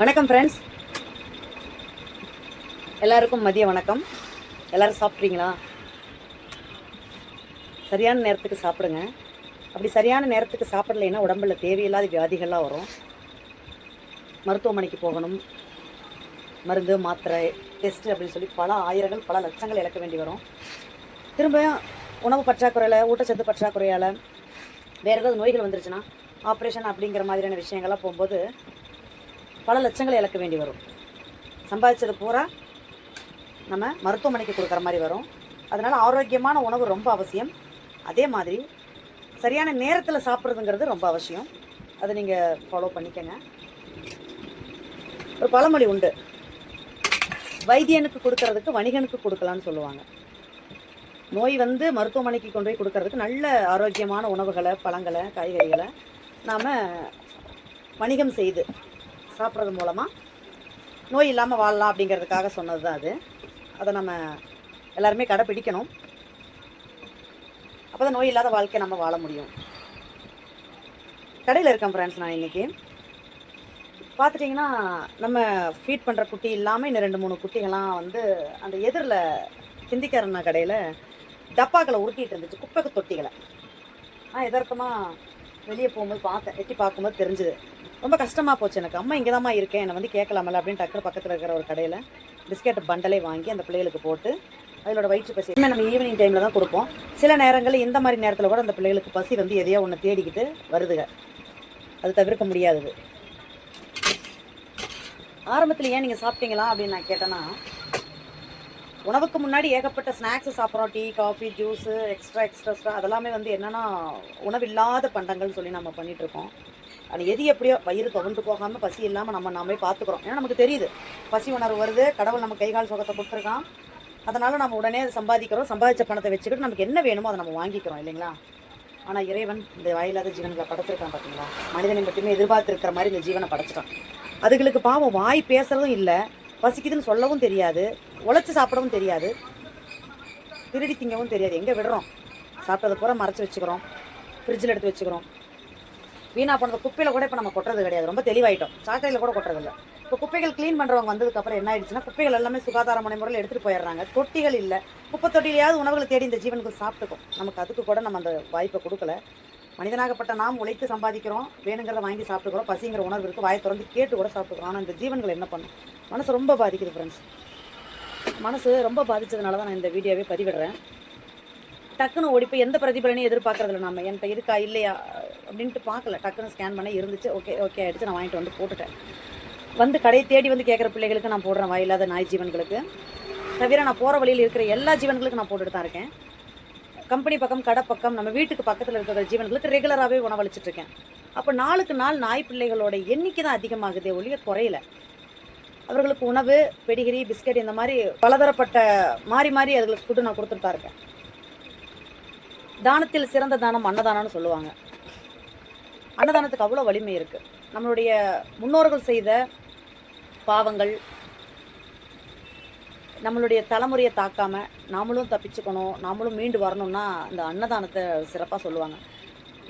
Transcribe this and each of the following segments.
வணக்கம் ஃப்ரெண்ட்ஸ் எல்லாருக்கும் மதிய வணக்கம். எல்லாரும் சாப்பிட்றீங்களா சரியான நேரத்துக்கு சாப்பிடுங்க. அப்படி சரியான நேரத்துக்கு சாப்பிடலைன்னா உடம்புல தேவையில்லாத வியாதிகள்லாம் வரும். மருத்துவமனைக்கு போகணும். மருந்து மாத்திரை டெஸ்ட் அப்படின்னு சொல்லி பல ஆயிரங்கள் பல லட்சங்கள் இழக்க வேண்டி வரும். திரும்ப உணவு பற்றாக்குறையில் ஊட்டச்சத்து பற்றாக்குறையால் வேறு ஏதாவது நோய்கள் வந்துருச்சுன்னா ஆப்ரேஷன் அப்படிங்கிற மாதிரியான விஷயங்கள்லாம் போகும்போது பல லட்சங்களை இழக்க வேண்டி வரும். சம்பாதிச்சது பூரா நம்ம மருத்துவமனைக்கு கொடுக்குற மாதிரி வரும். அதனால் ஆரோக்கியமான உணவு ரொம்ப அவசியம். அதே மாதிரி சரியான நேரத்தில் சாப்பிட்றதுங்கிறது ரொம்ப அவசியம். அதை நீங்கள் ஃபாலோ பண்ணிக்கங்க. ஒரு பழமொழி உண்டு. வைத்தியனுக்கு கொடுக்கறதுக்கு வணிகனுக்கு கொடுக்கலான்னு சொல்லுவாங்க. நோய் வந்து மருத்துவமனைக்கு கொண்டு போய் கொடுக்கறதுக்கு நல்ல ஆரோக்கியமான உணவுகளை பழங்களை காய்கறிகளை நாம் வணிகம் செய்து சாப்பிட்றது மூலமாக நோய் இல்லாமல் வாழலாம் அப்படிங்கிறதுக்காக சொன்னது தான் அது. அதை நம்ம எல்லாருமே கடைப்பிடிக்கணும். அப்போ தான் நோய் இல்லாத வாழ்க்கையை நம்ம வாழ முடியும். கடையில் இருக்கேன் ஃப்ரெண்ட்ஸ் நான் இன்றைக்கி பார்த்துட்டிங்கன்னா நம்ம ஃபீட் பண்ணுற குட்டி இல்லாமல் இன்னும் ரெண்டு மூணு குட்டிகள்லாம் வந்து அந்த எதிரில் ஹிந்திக்காரண்ணா கடையில் டப்பாக்களை உருட்டிகிட்டு இருந்துச்சு குப்பைக்கு தொட்டிகளை. நான் எதற்குமா வெளியே போகும்போது பார்த்தேன். எட்டி பார்க்கும்போது தெரிஞ்சுது. ரொம்ப கஷ்டமாக போச்சு எனக்கு. அம்மா இங்கே தான் இருக்கேன். என்னை வந்து கேட்கலாமல அப்படின்னு டக்குனு பக்கத்தில் இருக்கிற ஒரு கடையில் பிஸ்கெட் பண்டலே வாங்கி அந்த பிள்ளைகளுக்கு போட்டு அதோட வயிற்று பசி நம்ம ஈவினிங் டைமில் தான் கொடுப்போம். சில நேரங்களில் இந்த மாதிரி நேரத்தில் கூட அந்த பிள்ளைகளுக்கு பசி வந்து எதையோ ஒன்று தேடிக்கிட்டு வருதுங்க. அது தவிர்க்க முடியாதது. ஆரம்பத்தில் ஏன் நீங்கள் சாப்பிட்டீங்களா அப்படின்னு நான் கேட்டேன்னா உணவுக்கு முன்னாடி ஏகப்பட்ட ஸ்நாக்ஸ் சாப்பிட்றோம். Tea coffee juice extra extra அதெல்லாமே வந்து என்னென்னா உணவில்லாத பண்டங்கள்னு சொல்லி நம்ம பண்ணிட்டு இருக்கோம் அது எது எப்படியோ வயிறு துவண்டு போகாமல் பசி இல்லாமல் நம்ம நாமே பார்த்துக்குறோம் ஏன்னா நமக்கு தெரியுது. பசி உணர்வு வருது. கடவுள் நம்ம கை கால் சுகத்தை கொடுத்துருக்கான். அதனால் நம்ம உடனே அதை சம்பாதிக்கிறோம். சம்பாதிச்ச பணத்தை வச்சுக்கிட்டு நமக்கு என்ன வேணுமோ அதை நம்ம வாங்கிக்கிறோம் இல்லைங்களா? ஆனால் இறைவன் இந்த வாயில்லாத ஜீவன்களை படைச்சிருக்கான் பார்த்தீங்களா மனிதனை மட்டுமே எதிர்பார்த்துருக்கிற மாதிரி இந்த ஜீவனை படைச்சிட்டான். அதுகளுக்கு பாவம் வாய் பேசுறதும் இல்லை. பசிக்குதுன்னு சொல்லவும் தெரியாது உழைச்சி சாப்பிடவும் தெரியாது திருடி திங்கவும் தெரியாது. எங்கே விடுறோம்? சாப்பிட்டது பூரா மறைச்சி வச்சுக்கிறோம். ஃப்ரிட்ஜில் எடுத்து வச்சுக்கிறோம். வீணாக போனது குப்பையில் கூட இப்போ நம்ம கொட்டுறது கிடையாது. ரொம்ப தெளிவாயிட்டோம். சாக்கடையில் கூட கொட்டுறதில்ல. இப்போ குப்பைகள் க்ளீன் பண்ணுறவங்க வந்ததுக்கப்புறம் என்ன ஆயிடுச்சுன்னா குப்பைகள் எல்லாமே சுகாதார முறையில் எடுத்துகிட்டு போயிடுறாங்க. தொட்டிகள் இல்லை. குப்பை தொட்டிலையாவது உணவுகளை தேடி இந்த ஜீவனுக்கு சாப்பிட்டுக்கும். நமக்கு அதுக்கு கூட நம்ம அந்த வாய்ப்பை கொடுக்கல. மனிதனாகப்பட்ட நாம் உழைத்து சம்பாதிக்கிறோம் வேணுங்கிறத வாங்கி சாப்பிட்டுக்கிறோம் பசிங்கிற உணர்வு இருக்குது வாயை திறந்து கேட்டு கூட சாப்பிட்டுக்கிறோம். ஆனால் இந்த ஜீவன்கள் என்ன பண்ணும்? மனசு ரொம்ப பாதிக்குது ஃப்ரெண்ட்ஸ் மனசு ரொம்ப பாதித்ததுனால தான் நான் இந்த வீடியோவே பதிவிடுறேன். டக்குன்னு ஓடி போய் எந்த பிரதிபலனையும் எதிர்பார்க்கறதில்ல நம்ம என்கிட்ட இருக்கா இல்லையா அப்படின்ட்டு பார்க்கல. டக்குன்னு ஸ்கேன் பண்ண இருந்துச்சு. ஓகே ஓகே ஆகிடுச்சு நான் வாங்கிட்டு வந்து போட்டுட்டேன். வந்து கடையை தேடி வந்து கேட்குற பிள்ளைகளுக்கு நான் போடுறேன். வாயில்லாத நாய் ஜீவன்களுக்கு. தவிர நான் போகிற வழியில் இருக்கிற எல்லா ஜீவன்களுக்கும் நான் போட்டுட்டு தான் இருக்கேன். கம்பெனி பக்கம் கடை பக்கம் நம்ம வீட்டுக்கு பக்கத்தில் இருக்கிற ஜீவன்களுக்கு ரெகுலராகவே உணவளிச்சிட்டு இருக்கேன் அப்போ நாளுக்கு நாள் நாய் பிள்ளைகளோட எண்ணிக்கை தான் அதிகமாகுதே ஒழிய குறையல. அவர்களுக்கு உணவு பெடிகிரி பிஸ்கட் இந்த மாதிரி பலதரப்பட்ட மாறி மாறி அதுகளுக்கு ஃபுட்டு நான் கொடுத்துட்டு தான் இருக்கேன். தானத்தில் சிறந்த தானம் அன்னதானம்னு சொல்லுவாங்க. அன்னதானத்துக்கு அவ்வளோ வலிமை இருக்குது நம்மளுடைய முன்னோர்கள் செய்த பாவங்கள் நம்மளுடைய தலைமுறையை தாக்காம நாமளும் தப்பிச்சுக்கணும் நாமளும் மீண்டு வரணும்னா இந்த அன்னதானத்தை சிறப்பாக சொல்லுவாங்க.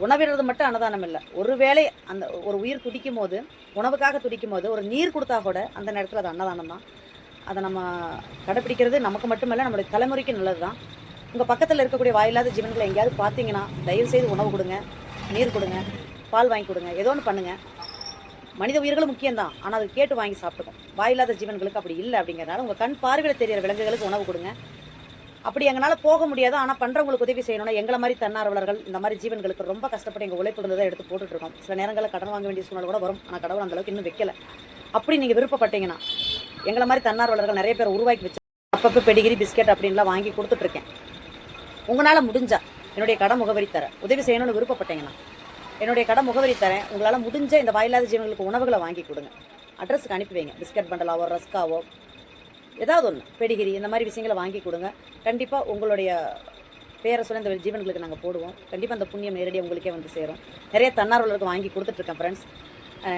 உணவிடுறது மட்டும் அன்னதானம் இல்லை. ஒரு வேளை அந்த ஒரு உயிர் துடிக்கும் போது உணவுக்காக துடிக்கும் போது ஒரு நீர் கொடுத்தா கூட அந்த நேரத்தில் அது அன்னதானம் தான். அதை நம்ம கடைப்பிடிக்கிறது நமக்கு மட்டுமல்ல நம்மளுடைய தலைமுறைக்கு நல்லது தான் உங்கள் பக்கத்தில் இருக்கக்கூடிய வாயில்லாத ஜீவன்களை எங்கேயாவது பார்த்தீங்கன்னா தயவு செய்து உணவு கொடுங்க நீர் கொடுங்க பால் வாங்கி கொடுங்க ஏதோ ஒன்று பண்ணுங்கள் மனித உயிர்களும் முக்கியம்தான். ஆனால் அது கேட்டு வாங்கி சாப்பிட்டுக்கும். வாயில்லாத ஜீவன்களுக்கு அப்படி இல்லை அப்படிங்கிறனால உங்கள் கண் பார்வையில் தெரியிற விலங்குகளுக்கு உணவு கொடுங்க. அப்படி எங்களால் போக முடியாது. ஆனால் பண்ணுறவங்களுக்கு உதவி செய்யணும்னா எங்களை மாதிரி தன்னார்வலர்கள் இந்த மாதிரி ஜீவன்களுக்கு ரொம்ப கஷ்டப்பட்டு எங்கள் உழைப்பு இருந்ததை எடுத்து போட்டுட்ருக்கோம் சில நேரங்களில் கடன் வாங்க வேண்டிய சூழ்நிலை கூட வரும். ஆனால் கடவுள் அந்த அளவுக்கு இன்னும் வைக்கல. அப்படி நீங்கள் விருப்பப்பட்டீங்கன்னா எங்களை மாதிரி தன்னார்வலர்கள் நிறைய பேர் உருவாக்கி வச்சு அப்பப்போ பெடிகிரி பிஸ்கெட் அப்படின்லாம் வாங்கி கொடுத்துட்ருக்கேன் உங்களால் முடிஞ்சா என்னுடைய கடை முகவரி தர உதவி செய்யணும்னு விருப்பப்பட்டீங்கன்னா என்னுடைய கடை முகவரி தரேன். உங்களால் முடிஞ்ச இந்த வாயில்லாத ஜீவன்களுக்கு உணவுகளை வாங்கி கொடுங்க. அட்ரஸுக்கு அனுப்பி வைங்க. பிஸ்கட் பண்டலாவோ ரஸ்காவோ ஏதாவது ஒன்று பெடிகிரி இந்த மாதிரி விஷயங்களை வாங்கி கொடுங்க. கண்டிப்பாக உங்களுடைய பேரை சொல்லி இந்த ஜீவன்களுக்கு நாங்கள் போடுவோம். கண்டிப்பாக அந்த புண்ணியம் நேரடியாக உங்களுக்கே வந்து சேரும். நிறைய தன்னார்வலருக்கு வாங்கி கொடுத்துட்ருக்கேன் ஃப்ரெண்ட்ஸ்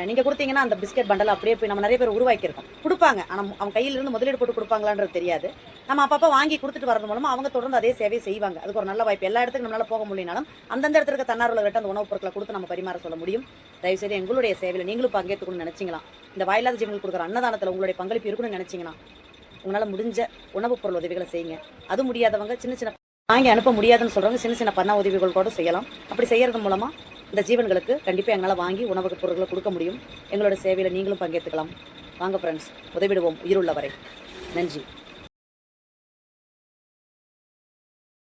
நீங்கள் கொடுத்தீங்கன்னா அந்த பிஸ்கட் பண்டல் அப்படியே போய் நம்ம நிறைய பேர் உருவாக்கியிருக்கோம். கொடுப்பாங்க. ஆனால் அவங்க கையிலிருந்து முதலீடு போட்டு கொடுப்பாங்களான்றது தெரியாது. நம்ம அப்பப்போ வாங்கி கொடுத்துட்டு வரது மூலமாக அவங்க தொடர்ந்து அதே சேவையை செய்வாங்க. அதுக்கு ஒரு நல்ல வாய்ப்பு. எல்லா இடத்துக்கும் நம்மளால போக முடியினாலும் அந்தந்த இடத்துல இருக்க தன்னார்வலர்கிட்ட அந்த உணவுப் பொருட்களை கொடுத்து நம்ம பரிமாற சொல்ல முடியும். தயவுசெய்து எங்களுடைய சேவையில் நீங்களும் பங்கேற்றுக்கணும்னு நினச்சிங்களா? இந்த வாயில்லாத ஜீவன்கள் கொடுக்குற அன்னதானத்தில் உங்களுடைய பங்களிப்பு இருக்கணும்னு நினச்சிங்கன்னா உங்களால் முடிஞ்ச உணவுப் பொருள் உதவிகளை செய்யுங்க. அது முடியாதவங்க சின்ன சின்ன வாங்கி அனுப்ப முடியாதுன்னு சொல்கிறவங்க சின்ன சின்ன பண்ண உதவிகள் கூட செய்யலாம். அப்படி செய்யறது மூலமாக இந்த ஜீவன்களுக்கு கண்டிப்பாக எங்களால் வாங்கி உணவுப் பொருட்களை கொடுக்க முடியும். எங்களோட சேவையில் நீங்களும் பங்கேற்றுக்கலாம். வாங்க ஃப்ரெண்ட்ஸ் உதவிடுவோம். உயிருள்ளவரை. நன்றி.